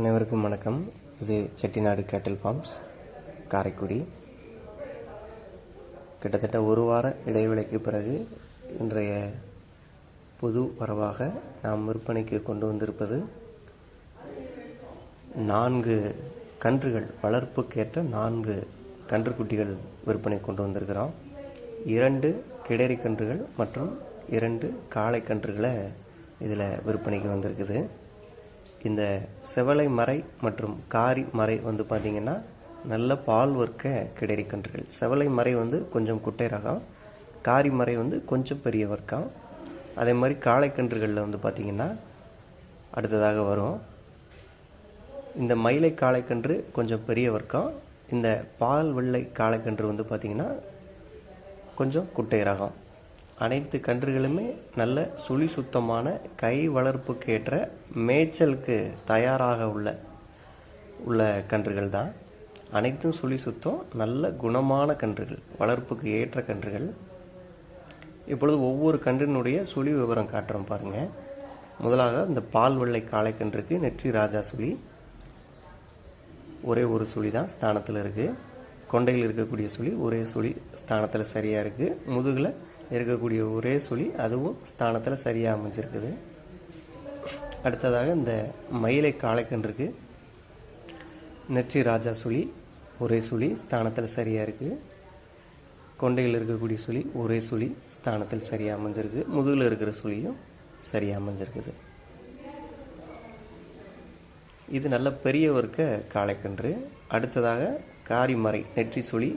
அனைவருக்கும் வணக்கம். இது செட்டிநாடு கேட்டில் ஃபார்ம்ஸ் காரைக்குடி. கிட்டத்தட்ட ஒரு வார இடைவேளைக்கு பிறகு இன்றைய புது வரவாக நாம் விற்பனைக்கு கொண்டு வந்திருப்பது நான்கு கன்றுகள் வளர்ப்புக்கேற்ற நான்கு கன்றுக்குட்டிகள் விற்பனை கொண்டு வந்திருக்கிறோம். இரண்டு கிடரி கன்றுகள் மற்றும் இரண்டு காளை கன்றுகளை இதில் விற்பனைக்கு வந்திருக்குது. இந்த செவலை மறை மற்றும் காரி மறை வந்து பார்த்திங்கன்னா நல்ல பால் வர்க்க கிடரி கன்றுகள் செவலை மறை வந்து கொஞ்சம் குட்டை ரகம் காரி மறை வந்து கொஞ்சம் பெரிய வர்க்கம். அதே மாதிரி காளைக்கன்றுகளில் வந்து பார்த்திங்கன்னா அடுத்ததாக வரும். இந்த மயிலை காளைக்கன்று கொஞ்சம் பெரிய வர்க்கம் இந்த பால் வெள்ளை காளைக்கன்று வந்து பார்த்திங்கன்னா கொஞ்சம் குட்டை ரகம். அனைத்து கன்றுகளுமே நல்ல சுழி சுத்தமான கை வளர்ப்புக்கு ஏற்ற மேய்ச்சலுக்கு தயாராக உள்ள உள்ள கன்றுகள் தான் அனைத்தும் சுழி சுத்தம் நல்ல குணமான கன்றுகள் வளர்ப்புக்கு ஏற்ற கன்றுகள். இப்பொழுது ஒவ்வொரு கன்றினுடைய சுழி விவரம் காட்டுறோம் பாருங்கள் முதலாக இந்த பால் வெள்ளை காளைக்கன்றுக்கு நெற்றி ராஜா சுழி. ஒரே ஒரு சுழி தான் ஸ்தானத்தில் இருக்குது கொண்டையில் இருக்கக்கூடிய சுழி ஒரே சுழி ஸ்தானத்தில் சரியாக இருக்குது முதுகில் இருக்கக்கூடிய ஒரே சுழி அதுவும் ஸ்தானத்தில் சரியாக அமைஞ்சிருக்குது. அடுத்ததாக இந்த மயிலை காளைக்கன்றுக்கு நெற்றி ராஜா சுழி ஒரே சுழி ஸ்தானத்தில் சரியாக இருக்குது கொண்டையில் இருக்கக்கூடிய சுழி ஒரே சுழி ஸ்தானத்தில் சரியாக அமைஞ்சிருக்கு. முதுகில் இருக்கிற சுழியும் சரியாக அமைஞ்சிருக்குது. இது நல்ல பெரிய வர்க்க காளைக்கன்று. அடுத்ததாக காரிமறை நெற்றி சுழி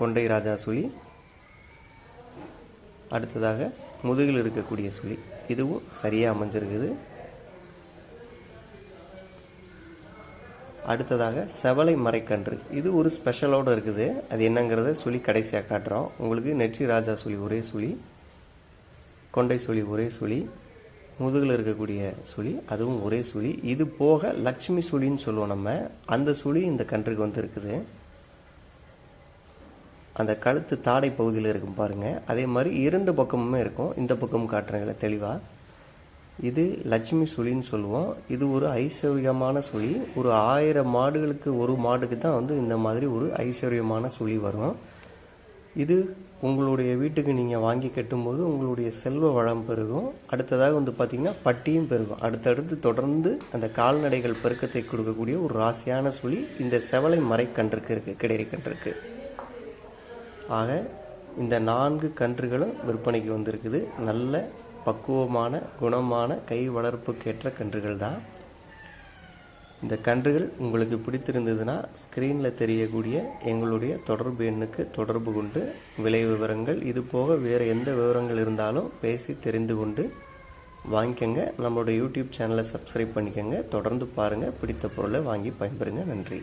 கொண்டை ராஜா சுழி அடுத்ததாக முதுகில் இருக்கக்கூடிய சுழி. இதுவும் சரியாக அமைஞ்சிருக்குது. அடுத்ததாக செவலை மறைக்கன்று. இது ஒரு ஸ்பெஷலோடு இருக்குது. அது என்னங்கிறத சுழி கடைசியாக காட்டுறோம். உங்களுக்கு நெற்றி ராஜா சுழி ஒரே சுழி கொண்டை சுழி ஒரே சுழி முதுகில் இருக்கக்கூடிய சுழி அதுவும் ஒரே சுழி. இது போக லட்சுமி சுழின்னு சொல்லுவோம் நம்ம. அந்த சுழி இந்த கன்றுக்கு வந்து இருக்குது அந்த கழுத்து தாடை பகுதியில் இருக்கும் பாருங்கள் அதே மாதிரி இரண்டு பக்கமுமே இருக்கும். இந்த பக்கம் காட்டுறீங்கள தெளிவாக இது லட்சுமி சுழின்னு சொல்லுவோம். இது ஒரு ஐஸ்வர்யமான சுழி. ஒரு ஆயிரம் மாடுகளுக்கு ஒரு மாடுக்கு தான் வந்து இந்த மாதிரி ஒரு ஐஸ்வர்யமான சுழி வரும். இது உங்களுடைய வீட்டுக்கு நீங்கள் வாங்கி கட்டும்போது உங்களுடைய செல்வ வளம் பெருகும். அடுத்ததாக வந்து பார்த்திங்கன்னா பட்டியும் பெருகும். அடுத்தடுத்து தொடர்ந்து அந்த கால்நடைகள் பெருக்கத்தை கொடுக்கக்கூடிய ஒரு ராசியான சுழி இந்த செவலை மறைக்கன்றுக்கு இருக்குது கிடைரி ஆக இந்த நான்கு கன்றுகளும் விற்பனைக்கு வந்திருக்குது. நல்ல பக்குவமான குணமான கை வளர்ப்புக்கேற்ற கன்றுகள் தான் இந்த கன்றுகள் உங்களுக்கு பிடித்திருந்ததுன்னா ஸ்க்ரீனில் தெரியக்கூடிய எங்களுடைய தொடர்பு எண்ணுக்கு தொடர்பு கொண்டு விலை விவரங்கள் இது போக வேறு எந்த விவரங்கள் இருந்தாலும் பேசி தெரிந்து கொண்டு வாங்கிக்கோங்க. நம்மளோட யூடியூப் சேனலை சப்ஸ்கிரைப் பண்ணிக்கோங்க. தொடர்ந்து பாருங்கள் பிடித்த பொருளை வாங்கி பயன்பெறுங்க. நன்றி.